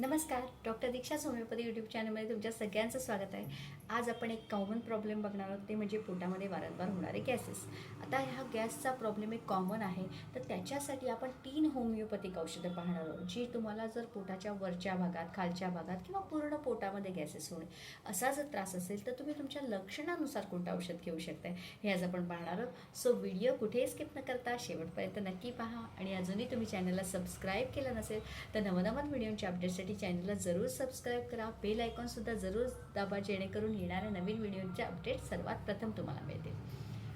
नमस्कार डॉक्टर दीक्षा homeopathy YouTube चॅनलमध्ये तुमच्या सगळ्यांचं स्वागत आहे. आज आपण एक कॉमन प्रॉब्लेम बघणार आहोत ते म्हणजे पोटामध्ये वारंवार होणारे गॅसेस आता ह्या गॅसचा प्रॉब्लेम एक कॉमन आहे तर त्याच्यासाठी आपण तीन होमिओपॅथिक औषधं पाहणार आहोत जी तुम्हाला जर पोटाच्या वरच्या भागात खालच्या भागात किंवा पूर्ण पोटामध्ये गॅसेस होणे असा जर त्रास असेल तर तुम्ही तुमच्या लक्षणानुसार कोणतं औषध घेऊ शकताय हे आज आपण पाहणार आहोत. सो व्हिडिओ कुठेही स्किप न करता शेवटपर्यंत नक्की पहा. आणि अजूनही तुम्ही चॅनलला सबस्क्राईब केलं नसेल तर नवनवन व्हिडिओंच्या अपडेटसाठी चॅनलला जरूर सबस्क्राईब करा. बेल आयकॉनसुद्धा जरूर दाबा जेणेकरून येणाऱ्या नवीन व्हिडिओचे अपडेट सर्वात प्रथम तुम्हाला मिळतील.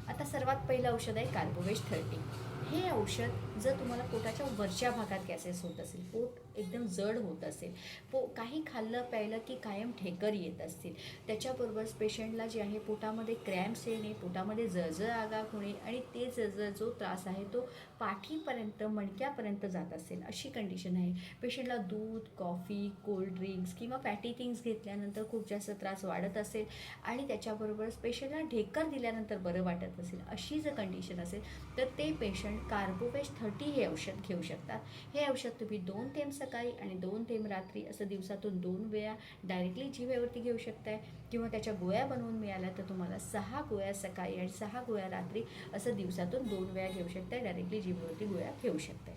आता सर्वात पहिलं औषध आहे कार्बोवेज थर्टी हे औषध जर तुम्हाला पोटाच्या वरच्या भागात गॅसेस होत असेल पोट एकदम जड होत असेल पो काही खाल्लं प्यायलं की कायम ठेकर येत असतील त्याच्याबरोबर पेशंटला जे आहे पोटामध्ये क्रॅम्प्स येणे पोटामध्ये जळजळ आगाग होणे आणि ते जळजळ जो त्रास आहे तो पाठीपर्यंत मणक्यापर्यंत जात असेल अशी कंडिशन आहे. पेशंटला दूध कॉफी कोल्ड ड्रिंक्स किंवा फॅटी थिंग्स घेतल्यानंतर खूप जास्त त्रास वाढत असेल आणि त्याच्याबरोबरच पेशंटला ढेकर दिल्यानंतर बरं वाटत असेल अशी जर कंडिशन असेल तर ते पेशंट कार्बोवेज थर्टी हे औषध घेऊ शकतात. हे औषध तुम्ही दोन थेंब सकाळी आणि दोन थेंब रात्री असं दिवसातून दोन वेळा डायरेक्टली जीवेवरती घेऊ शकताय किंवा त्याच्या गोळ्या बनवून मिळाल्या तर तुम्हाला सहा गोळ्या सकाळी आणि सहा गोळ्या रात्री असं दिवसातून दोन वेळा घेऊ शकताय. डायरेक्टली जीवेवरती गोळ्या घेऊ शकताय.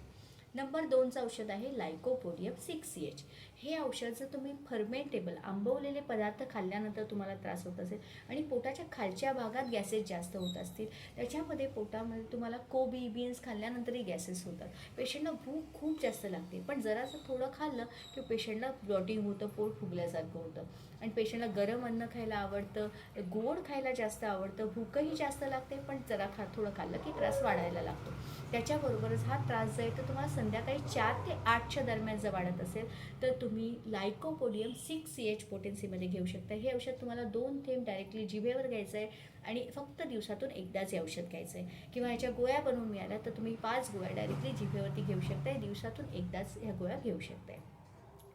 नंबर दोनचं औषध आहे लायकोपोडियम सिक्स सी एच. हे औषध जर तुम्ही फर्मेंटेबल आंबवलेले पदार्थ खाल्ल्यानंतर तुम्हाला त्रास होत असेल आणि पोटाच्या खालच्या भागात गॅसेस जास्त होत असतील त्याच्यामध्ये पोटामध्ये तुम्हाला कोबी बीन्स खाल्ल्यानंतरही गॅसेस होतात. पेशंटला भूक खूप जास्त लागते पण जरासं थोडं खाल्लं की पेशंटला ब्लॉटिंग होतं पोट फुगल्यासारखं होतं. आणि पेशंटला गरम अन्न खायला आवडतं गोड खायला जास्त आवडतं भूकही जास्त लागते पण जरा खा थोडं खाल्लं की त्रास वाढायला लागतो. त्याच्याबरोबरच हा त्रास जो आहे तो तुम्हाला संध्याकाळी चार ते आठच्या दरम्यान जर वाढत असेल तर तुम्ही लायकोपोडियम सिक्स सी एच पोटेन्सीमध्ये घेऊ शकता. हे औषध तुम्हाला दोन थेंब डायरेक्टली जिभेवर घ्यायचं आहे आणि फक्त दिवसातून एकदाच हे औषध घ्यायचं आहे किंवा ह्याच्या गोळ्या बनवून मिळाल्या तर तुम्ही पाच गोळ्या डायरेक्टली जिभेवरती घेऊ शकताय. दिवसातून एकदाच ह्या गोळ्या घेऊ शकताय.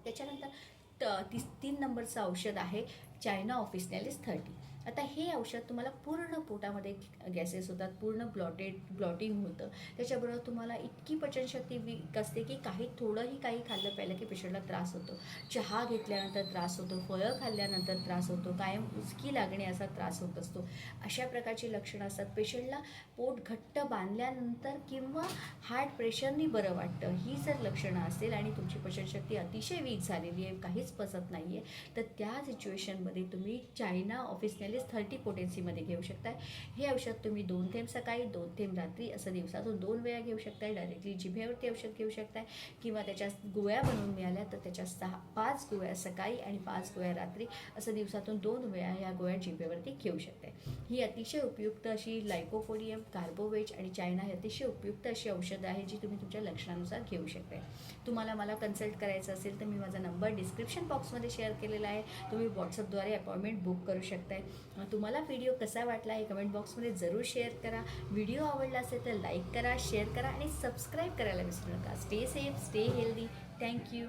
त्याच्यानंतर त तीस तीन नंबरचं औषध आहे चायना ऑफिसनॅलिस थर्टी. आता हे औषध तुम्हाला पूर्ण पोटामध्ये गॅसेस होतात पूर्ण ब्लॉटेड ब्लॉटिंग होतं. त्याच्याबरोबर तुम्हाला इतकी पचनशक्ती वीक असते की काही थोडंही काही खाल्लं प्यायलं की पेशंटला त्रास होतो. चहा घेतल्यानंतर त्रास होतो फळं खाल्ल्यानंतर त्रास होतो कायम उचकी लागणे असा त्रास होत असतो. अशा प्रकारची लक्षणं असतात. पेशंटला पोट घट्ट बांधल्यानंतर किंवा हार्ट प्रेशरनी बरं वाटतं ही जर लक्षणं असेल आणि तुमची पचनशक्ती अतिशय वीक झालेली आहे काहीच पचत नाही आहे तर त्या सिच्युएशनमध्ये तुम्ही चायना ऑफिसनॅलिस थर्टी पोटेन्सीमध्ये घेऊ शकताय. हे औषध तुम्ही दोन थेंब सकाळी दोन थेंब रात्री असं दिवसातून दोन वेळा घेऊ शकताय. डायरेक्टली जिभेवरती औषध घेऊ शकताय. किंवा त्याच्या गोळ्या बनवून मिळाल्या तर त्याच्या सहा पाच गोळ्या सकाळी आणि पाच गोळ्या रात्री असं दिवसातून दोन वेळा ह्या गोळ्या जिभेवरती घेऊ शकताय. ही अतिशय उपयुक्त अशी लायकोफोडियम कार्बोवेज आणि चायना ही अतिशय उपयुक्त अशी औषधं आहे जी तुम्ही तुमच्या लक्षणानुसार घेऊ शकताय. तुम्हाला मला कन्सल्ट करायचं असेल तर मी माझा नंबर डिस्क्रिप्शन बॉक्समध्ये शेअर केलेला आहे. तुम्ही व्हॉट्सअपद्वारे अपॉइंटमेंट बुक करू शकताय. तुम्हाला व्हिडिओ कसा वाटला हे कमेंट बॉक्समध्ये जरूर शेअर करा. व्हिडिओ आवडला असेल तर लाईक करा शेअर करा आणि सबस्क्राईब करायला विसरू नका. Stay safe stay healthy thank you